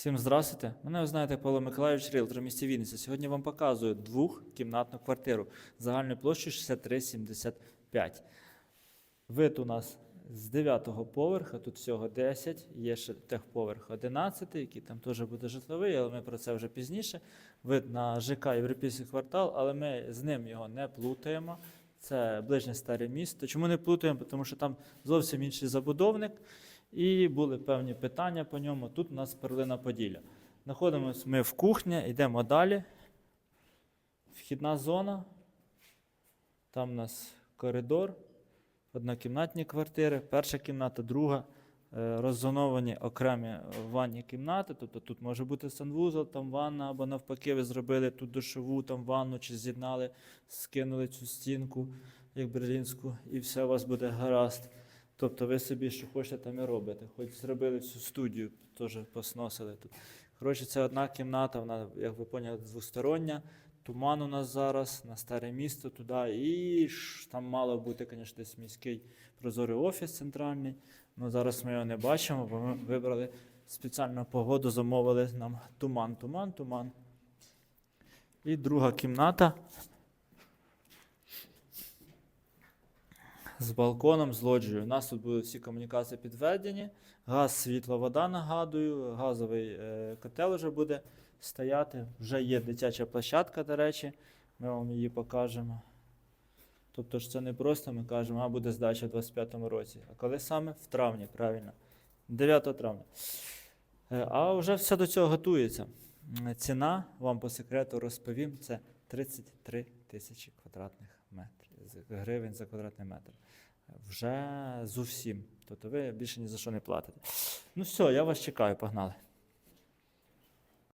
Всім здравствуйте. Мене ви знаєте Павло Миколаївич Рілтер в місті Вінниця. Сьогодні вам показую двохкімнатну квартиру загальною площею 63,75. Вид у нас з 9-го поверха, тут всього 10, є ще техповерх 11, який там теж буде житловий, але ми про це вже пізніше. Вид на ЖК Європейський квартал, але ми з ним його не плутаємо. Це ближнє старе місто. Чому не плутаємо? Тому що там зовсім інший забудовник. І були певні питання по ньому. Тут у нас перлина Поділля. Знаходимося ми в кухні, йдемо далі. Вхідна зона. Там у нас коридор, однокімнатні квартири, перша кімната, друга. Е, Роззоновані окремі ванні кімнати, тобто тут може бути санвузол, там ванна, або навпаки, ви зробили тут душову, там ванну, чи з'єднали, скинули цю стінку, як берлінську, і все у вас буде гаразд. Тобто ви собі що хочете там і робите. Хоч зробили всю студію, теж посносили тут. Коротше, це одна кімната, вона, як ви поняли, двостороння. Туман у нас зараз на старе місто туди. І там мало бути, звісно, десь міський прозорий офіс центральний. Ну зараз ми його не бачимо, бо ми вибрали спеціальну погоду, замовили нам туман, туман, туман. І друга кімната. З балконом, з лоджією. У нас тут будуть всі комунікації підведені. Газ, світло, вода, нагадую. Газовий е, котел вже буде стояти. Вже є дитяча площадка, до речі, ми вам її покажемо. Тобто ж це не просто ми кажемо, а буде здача в 25-му році. А коли саме? В травні, правильно. 9 травня. Е, А вже все до цього готується. Ціна, вам по секрету розповім, це 33 тисячі квадратних метрів, гривень за квадратний метр. Вже з усім. Тобто ви більше ні за що не платите. Ну все, я вас чекаю, погнали.